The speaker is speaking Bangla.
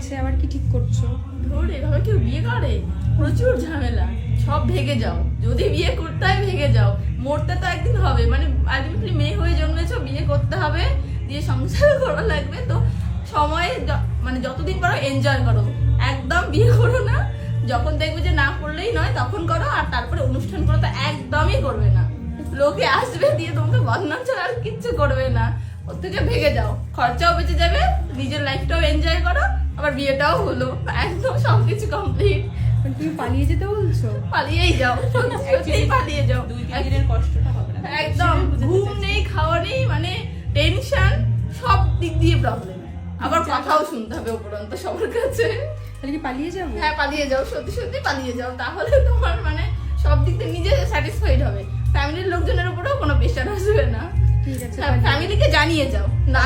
আছে, আবার কি ঠিক করছ? ধর, এভাবে কেউ বিয়ে করে? প্রচুর ঝামেলা। সব ভেগে যাও। যদি বিয়ে করতে হয় ভেগে যাও। মরতে তো একদিন হবে। মানে আলটিমেটলি মেয়ে হয়ে জন্মেছো, বিয়ে করতে হবে, দিয়ে সংসার করা লাগবে। তো সময়ে মানে যতদিন পারো এনজয় করো। একদম বিয়ে করো না। যখন দেখবে যে না করলেই নয়, তখন করো। আর তারপরে অনুষ্ঠান করো, তো একদমই করবে না। লোকে আসবে দিয়ে তোমাকে বদনাম ছাড়া আর কিচ্ছু করবে না। ওর থেকে ভেগে যাও। খরচাও বেঁচে যাবে। নিজের লাইফটাও এনজয় করো। আবার বিয়েটাও হলো। একদম সবকিছু কমপ্লিট মানে তুমি পালিয়ে যেতে বলছো? পালিয়েই যাও। সত্যিই পালিয়ে যাও। দুই তিন দিনের কষ্টটা হবে না। একদম ঘুম নেই খাওয়া নেই মানে টেনশন সব দিক দিয়ে প্রবলেম আবার কথাও শুনতে হবে উপরন্ত সবার কাছে। তাহলে কি পালিয়ে যাব? হ্যাঁ পালিয়ে যাও সত্যি সত্যি পালিয়ে যাও। তাহলে তোমার মানে সব দিক দিয়ে নিজে স্যাটিসফাইড হবে। ফ্যামিলির লোকজনের উপরেও কোনো প্রেশার আসবে না। ঠিক আছে ফ্যামিলিকে জানিয়ে যাও। না